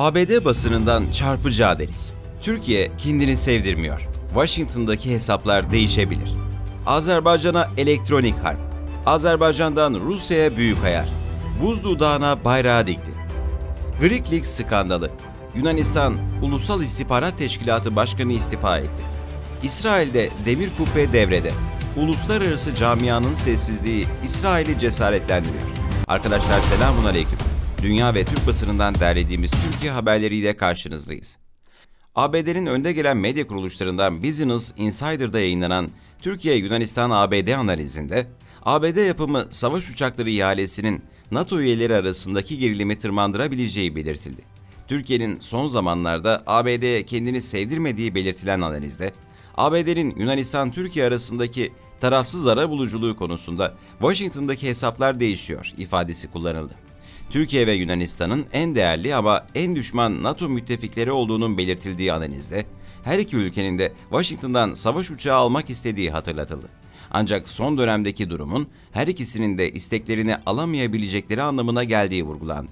ABD basınından çarpıcı analiz. Türkiye kendini sevdirmiyor. Washington'daki hesaplar değişebilir. Azerbaycan'a elektronik harp. Azerbaycan'dan Rusya'ya büyük ayar. Buzlu Dağı'na bayrağı dikti. Greek Leaks skandalı. Yunanistan Ulusal İstihbarat Teşkilatı Başkanı istifa etti. İsrail'de demir kubbe devrede. Uluslararası camianın sessizliği İsrail'i cesaretlendiriyor. Arkadaşlar selamun aleyküm. Dünya ve Türk basınından derlediğimiz Türkiye haberleriyle karşınızdayız. ABD'nin önde gelen medya kuruluşlarından Business Insider'da yayınlanan Türkiye-Yunanistan-ABD analizinde, ABD yapımı savaş uçakları ihalesinin NATO üyeleri arasındaki gerilimi tırmandırabileceği belirtildi. Türkiye'nin son zamanlarda ABD'ye kendini sevdirmediği belirtilen analizde, ABD'nin Yunanistan-Türkiye arasındaki tarafsız arabuluculuğu konusunda Washington'daki hesaplar değişiyor ifadesi kullanıldı. Türkiye ve Yunanistan'ın en değerli ama en düşman NATO müttefikleri olduğunun belirtildiği analizde, her iki ülkenin de Washington'dan savaş uçağı almak istediği hatırlatıldı. Ancak son dönemdeki durumun her ikisinin de isteklerini alamayabilecekleri anlamına geldiği vurgulandı.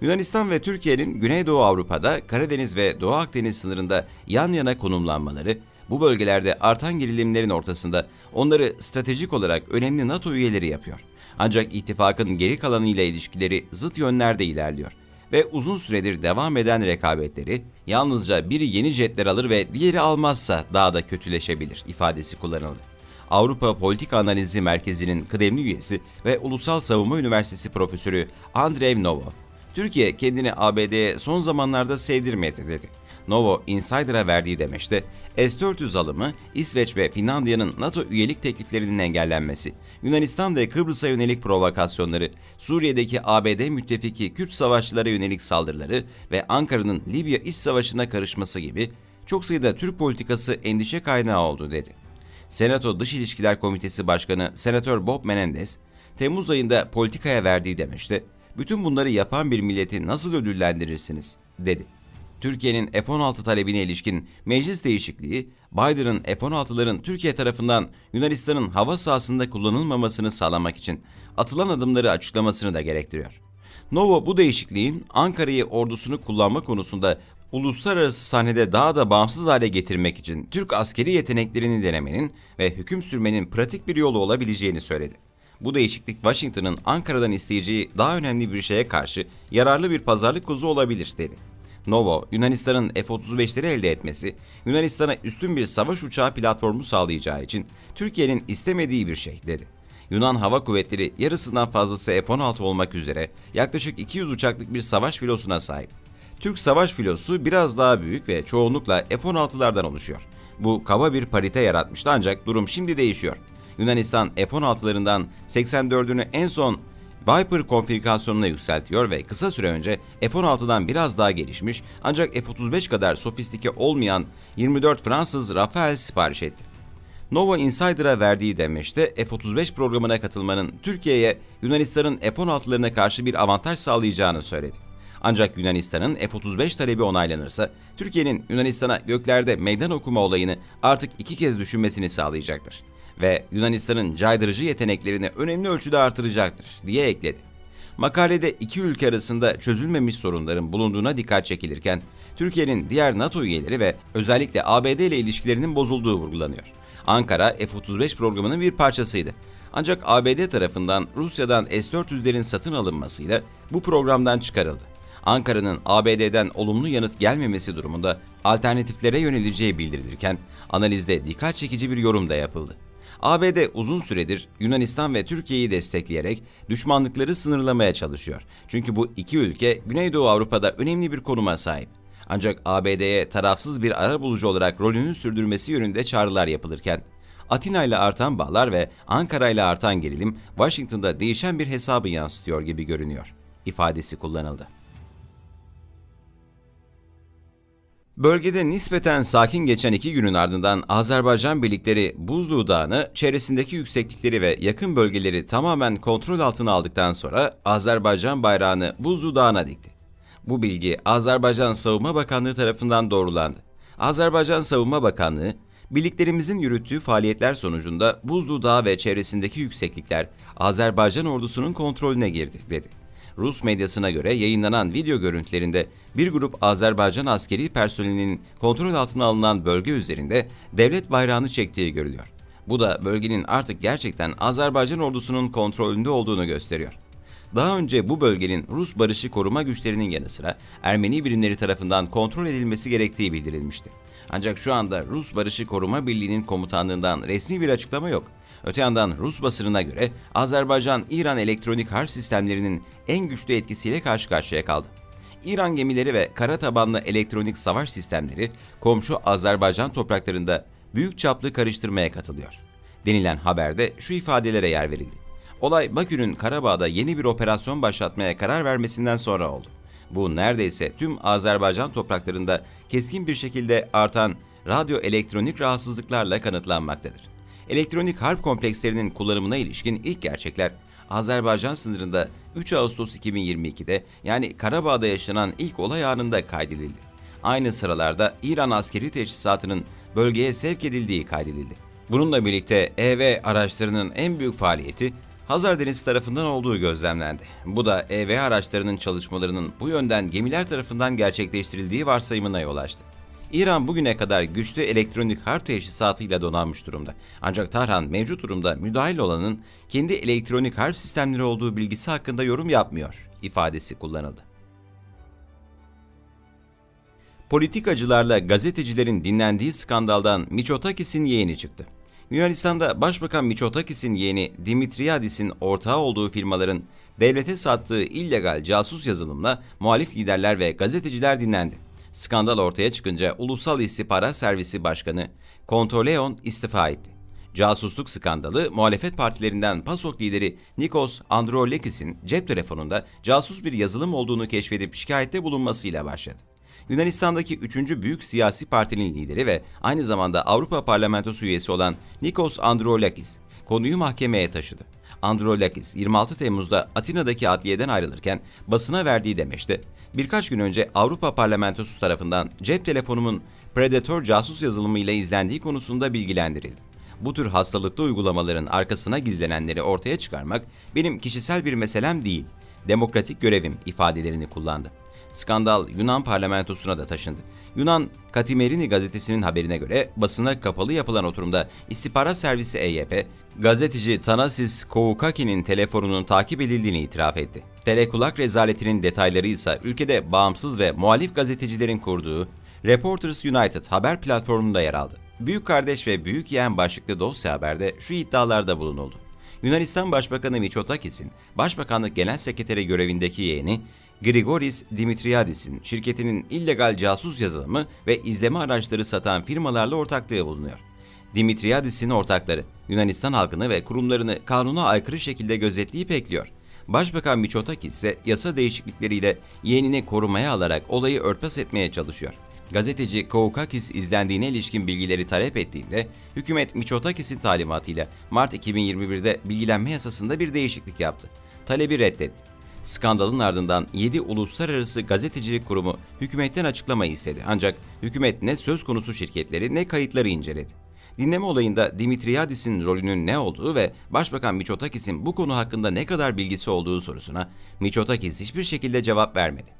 Yunanistan ve Türkiye'nin Güneydoğu Avrupa'da Karadeniz ve Doğu Akdeniz sınırında yan yana konumlanmaları, bu bölgelerde artan gerilimlerin ortasında onları stratejik olarak önemli NATO üyeleri yapıyor. Ancak ittifakın geri kalanıyla ilişkileri zıt yönlerde ilerliyor ve uzun süredir devam eden rekabetleri yalnızca biri yeni jetler alır ve diğeri almazsa daha da kötüleşebilir ifadesi kullanıldı. Avrupa Politika Analizi Merkezi'nin kıdemli üyesi ve Ulusal Savunma Üniversitesi Profesörü Andrei Novo, Türkiye kendini ABD'ye son zamanlarda sevdirmedi dedi. Novo Insider'a verdiği demeçte, S-400 alımı, İsveç ve Finlandiya'nın NATO üyelik tekliflerinin engellenmesi, Yunanistan ve Kıbrıs'a yönelik provokasyonları, Suriye'deki ABD müttefiki Kürt savaşçılara yönelik saldırıları ve Ankara'nın Libya iç savaşına karışması gibi çok sayıda Türk politikası endişe kaynağı oldu dedi. Senato Dış İlişkiler Komitesi Başkanı Senatör Bob Menendez, Temmuz ayında politikaya verdiği demeçte, bütün bunları yapan bir milleti nasıl ödüllendirirsiniz, dedi. Türkiye'nin F-16 talebine ilişkin meclis değişikliği, Biden'ın F-16'ların Türkiye tarafından Yunanistan'ın hava sahasında kullanılmamasını sağlamak için atılan adımları açıklamasını da gerektiriyor. Novo bu değişikliğin Ankara'yı ordusunu kullanma konusunda uluslararası sahnede daha da bağımsız hale getirmek için Türk askeri yeteneklerini denemenin ve hüküm sürmenin pratik bir yolu olabileceğini söyledi. Bu değişiklik Washington'ın Ankara'dan isteyeceği daha önemli bir şeye karşı yararlı bir pazarlık kozu olabilir dedi. Novo, Yunanistan'ın F-35'leri elde etmesi, Yunanistan'a üstün bir savaş uçağı platformu sağlayacağı için Türkiye'nin istemediği bir şey dedi. Yunan Hava Kuvvetleri yarısından fazlası F-16 olmak üzere yaklaşık 200 uçaklık bir savaş filosuna sahip. Türk savaş filosu biraz daha büyük ve çoğunlukla F-16'lardan oluşuyor. Bu kaba bir parite yaratmıştı ancak durum şimdi değişiyor. Yunanistan F-16'larından 84'ünü en son Viper konfigürasyonuna yükseltiyor ve kısa süre önce F-16'dan biraz daha gelişmiş ancak F-35 kadar sofistike olmayan 24 Fransız Rafale sipariş etti. Nova Insider'a verdiği demeçte F-35 programına katılmanın Türkiye'ye Yunanistan'ın F-16'larına karşı bir avantaj sağlayacağını söyledi. Ancak Yunanistan'ın F-35 talebi onaylanırsa Türkiye'nin Yunanistan'a göklerde meydan okuma olayını artık iki kez düşünmesini sağlayacaktır ve Yunanistan'ın caydırıcı yeteneklerini önemli ölçüde artıracaktır diye ekledi. Makalede iki ülke arasında çözülmemiş sorunların bulunduğuna dikkat çekilirken, Türkiye'nin diğer NATO üyeleri ve özellikle ABD ile ilişkilerinin bozulduğu vurgulanıyor. Ankara F-35 programının bir parçasıydı. Ancak ABD tarafından Rusya'dan S-400'lerin satın alınmasıyla bu programdan çıkarıldı. Ankara'nın ABD'den olumlu yanıt gelmemesi durumunda alternatiflere yöneleceği bildirilirken analizde dikkat çekici bir yorum da yapıldı. ABD uzun süredir Yunanistan ve Türkiye'yi destekleyerek düşmanlıkları sınırlamaya çalışıyor. Çünkü bu iki ülke Güneydoğu Avrupa'da önemli bir konuma sahip. Ancak ABD'ye tarafsız bir arabulucu olarak rolünü sürdürmesi yönünde çağrılar yapılırken, Atina ile artan bağlar ve Ankara ile artan gerilim Washington'da değişen bir hesabı yansıtıyor gibi görünüyor ifadesi kullanıldı. Bölgede nispeten sakin geçen iki günün ardından Azerbaycan birlikleri Buzluğ Dağı'nı, çevresindeki yükseklikleri ve yakın bölgeleri tamamen kontrol altına aldıktan sonra Azerbaycan bayrağını Buzluğ Dağı'na dikti. Bu bilgi Azerbaycan Savunma Bakanlığı tarafından doğrulandı. Azerbaycan Savunma Bakanlığı, birliklerimizin yürüttüğü faaliyetler sonucunda Buzluğ Dağı ve çevresindeki yükseklikler Azerbaycan ordusunun kontrolüne girdi, dedi. Rus medyasına göre yayınlanan video görüntülerinde bir grup Azerbaycan askeri personelinin kontrol altına alınan bölge üzerinde devlet bayrağını çektiği görülüyor. Bu da bölgenin artık gerçekten Azerbaycan ordusunun kontrolünde olduğunu gösteriyor. Daha önce bu bölgenin Rus barışı koruma güçlerinin yanı sıra Ermeni birimleri tarafından kontrol edilmesi gerektiği bildirilmişti. Ancak şu anda Rus Barışı Koruma Birliği'nin komutanlığından resmi bir açıklama yok. Öte yandan Rus basınına göre Azerbaycan, İran elektronik harp sistemlerinin en güçlü etkisiyle karşı karşıya kaldı. İran gemileri ve kara tabanlı elektronik savaş sistemleri komşu Azerbaycan topraklarında büyük çaplı karıştırmaya katılıyor. Denilen haberde şu ifadelere yer verildi. Olay Bakü'nün Karabağ'da yeni bir operasyon başlatmaya karar vermesinden sonra oldu. Bu neredeyse tüm Azerbaycan topraklarında keskin bir şekilde artan radyo elektronik rahatsızlıklarla kanıtlanmaktadır. Elektronik harp komplekslerinin kullanımına ilişkin ilk gerçekler Azerbaycan sınırında 3 Ağustos 2022'de yani Karabağ'da yaşanan ilk olay anında kaydedildi. Aynı sıralarda İran askeri teçhizatının bölgeye sevk edildiği kaydedildi. Bununla birlikte EV araçlarının en büyük faaliyeti Hazar Denizi tarafından olduğu gözlemlendi. Bu da EV araçlarının çalışmalarının bu yönden gemiler tarafından gerçekleştirildiği varsayımına yol açtı. İran bugüne kadar güçlü elektronik harp teşhisatıyla donanmış durumda. Ancak Tahran mevcut durumda müdahil olanın kendi elektronik harp sistemleri olduğu bilgisi hakkında yorum yapmıyor ifadesi kullanıldı. Politikacılarla gazetecilerin dinlendiği skandaldan Miçotakis'in yeğeni çıktı. Yunanistan'da Başbakan Miçotakis'in yeğeni Dimitriadis'in ortağı olduğu firmaların devlete sattığı illegal casus yazılımla muhalif liderler ve gazeteciler dinlendi. Skandal ortaya çıkınca Ulusal İstihbarat Servisi Başkanı Kontoleon istifa etti. Casusluk skandalı muhalefet partilerinden PASOK lideri Nikos Androulakis'in cep telefonunda casus bir yazılım olduğunu keşfedip şikayette bulunmasıyla başladı. Yunanistan'daki üçüncü büyük siyasi partinin lideri ve aynı zamanda Avrupa Parlamentosu üyesi olan Nikos Androulakis konuyu mahkemeye taşıdı. Androulakis 26 Temmuz'da Atina'daki adliyeden ayrılırken basına verdiği demeçte birkaç gün önce Avrupa Parlamentosu tarafından cep telefonumun Predator casus yazılımı ile izlendiği konusunda bilgilendirildi. Bu tür hastalıklı uygulamaların arkasına gizlenenleri ortaya çıkarmak benim kişisel bir meselem değil, demokratik görevim ifadelerini kullandı. Skandal Yunan parlamentosuna da taşındı. Yunan Katimerini gazetesinin haberine göre basına kapalı yapılan oturumda istihbarat servisi EYP, gazeteci Thanasis Koukaki'nin telefonunun takip edildiğini itiraf etti. Telekulak rezaletinin detayları ise ülkede bağımsız ve muhalif gazetecilerin kurduğu Reporters United haber platformunda yer aldı. Büyük kardeş ve büyük yeğen başlıklı dosya haberde şu iddialarda bulunuldu. Yunanistan Başbakanı Mitsotakis'in Başbakanlık Genel Sekreteri görevindeki yeğeni Grigoris Dimitriadis'in şirketinin illegal casus yazılımı ve izleme araçları satan firmalarla ortaklığı bulunuyor. Dimitriadis'in ortakları Yunanistan halkını ve kurumlarını kanuna aykırı şekilde gözetleyip ekliyor. Başbakan Mitsotakis ise yasa değişiklikleriyle yeğenini korumaya alarak olayı örtbas etmeye çalışıyor. Gazeteci Koukakis izlendiğine ilişkin bilgileri talep ettiğinde hükümet Mitsotakis'in talimatıyla Mart 2021'de bilgilenme yasasında bir değişiklik yaptı. Talebi reddetti. Skandalın ardından 7 uluslararası gazetecilik kurumu hükümetten açıklama istedi. Ancak hükümet ne söz konusu şirketleri ne kayıtları inceledi. Dinleme olayında Dimitriadis'in rolünün ne olduğu ve Başbakan Mitsotakis'in bu konu hakkında ne kadar bilgisi olduğu sorusuna Mitsotakis hiçbir şekilde cevap vermedi.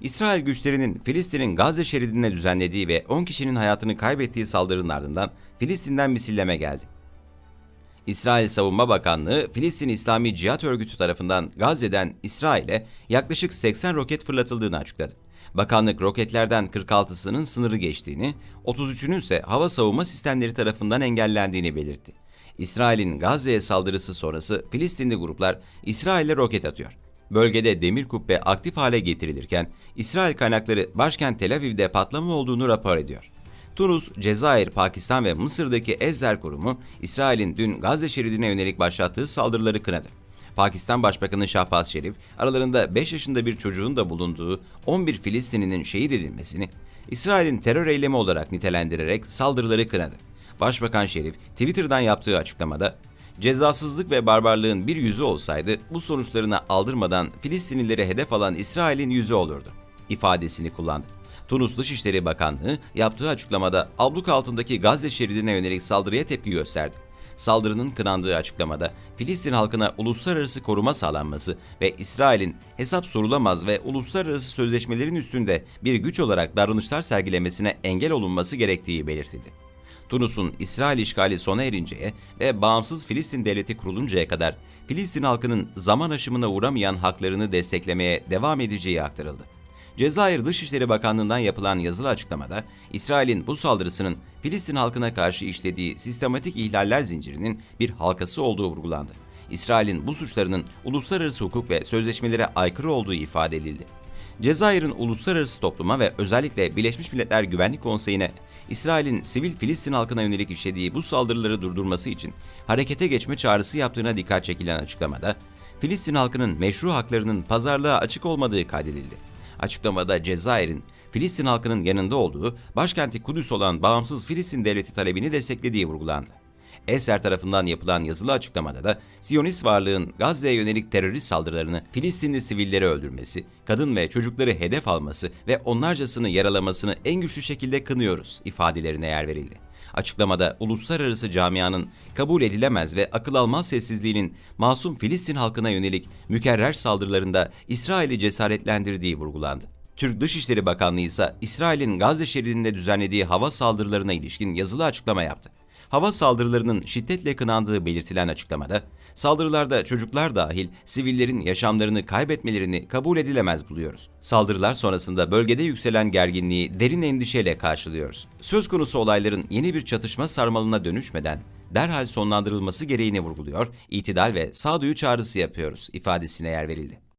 İsrail güçlerinin Filistin'in Gazze şeridine düzenlediği ve 10 kişinin hayatını kaybettiği saldırının ardından Filistin'den misilleme geldi. İsrail Savunma Bakanlığı, Filistin İslami Cihat Örgütü tarafından Gazze'den İsrail'e yaklaşık 80 roket fırlatıldığını açıkladı. Bakanlık roketlerden 46'sının sınırı geçtiğini, 33'ünün ise hava savunma sistemleri tarafından engellendiğini belirtti. İsrail'in Gazze'ye saldırısı sonrası Filistinli gruplar İsrail'e roket atıyor. Bölgede demir kubbe aktif hale getirilirken İsrail kaynakları başkent Tel Aviv'de patlama olduğunu rapor ediyor. Tunus, Cezayir, Pakistan ve Mısır'daki Ezzer Kurumu, İsrail'in dün Gazze şeridine yönelik başlattığı saldırıları kınadı. Pakistan Başbakanı Şahbaz Şerif, aralarında 5 yaşında bir çocuğun da bulunduğu 11 Filistinlinin şehit edilmesini, İsrail'in terör eylemi olarak nitelendirerek saldırıları kınadı. Başbakan Şerif, Twitter'dan yaptığı açıklamada, cezasızlık ve barbarlığın bir yüzü olsaydı bu sonuçlarına aldırmadan Filistinlileri hedef alan İsrail'in yüzü olurdu ifadesini kullandı. Tunus Dışişleri Bakanlığı yaptığı açıklamada abluk altındaki Gazze şeridine yönelik saldırıya tepki gösterdi. Saldırının kınandığı açıklamada Filistin halkına uluslararası koruma sağlanması ve İsrail'in hesap sorulamaz ve uluslararası sözleşmelerin üstünde bir güç olarak davranışlar sergilemesine engel olunması gerektiği belirtildi. Tunus'un İsrail işgali sona erinceye ve bağımsız Filistin devleti kuruluncaya kadar Filistin halkının zaman aşımına uğramayan haklarını desteklemeye devam edeceği aktarıldı. Cezayir Dışişleri Bakanlığı'ndan yapılan yazılı açıklamada, İsrail'in bu saldırısının Filistin halkına karşı işlediği sistematik ihlaller zincirinin bir halkası olduğu vurgulandı. İsrail'in bu suçlarının uluslararası hukuk ve sözleşmelere aykırı olduğu ifade edildi. Cezayir'in uluslararası topluma ve özellikle Birleşmiş Milletler Güvenlik Konseyi'ne İsrail'in sivil Filistin halkına yönelik işlediği bu saldırıları durdurması için harekete geçme çağrısı yaptığına dikkat çekilen açıklamada, Filistin halkının meşru haklarının pazarlığa açık olmadığı kaydedildi. Açıklamada Cezayir'in Filistin halkının yanında olduğu, başkenti Kudüs olan bağımsız Filistin devleti talebini desteklediği vurgulandı. Eser tarafından yapılan yazılı açıklamada da Siyonist varlığın Gazze'ye yönelik terörist saldırılarını Filistinli sivilleri öldürmesi, kadın ve çocukları hedef alması ve onlarcasını yaralamasını en güçlü şekilde kınıyoruz ifadelerine yer verildi. Açıklamada uluslararası camianın kabul edilemez ve akıl almaz sessizliğinin masum Filistin halkına yönelik mükerrer saldırılarında İsrail'i cesaretlendirdiği vurgulandı. Türk Dışişleri Bakanlığı ise İsrail'in Gazze şeridinde düzenlediği hava saldırılarına ilişkin yazılı açıklama yaptı. Hava saldırılarının şiddetle kınandığı belirtilen açıklamada, saldırılarda çocuklar dahil sivillerin yaşamlarını kaybetmelerini kabul edilemez buluyoruz. Saldırılar sonrasında bölgede yükselen gerginliği derin endişeyle karşılıyoruz. Söz konusu olayların yeni bir çatışma sarmalına dönüşmeden derhal sonlandırılması gereğini vurguluyor, itidal ve sağduyu çağrısı yapıyoruz ifadesine yer verildi.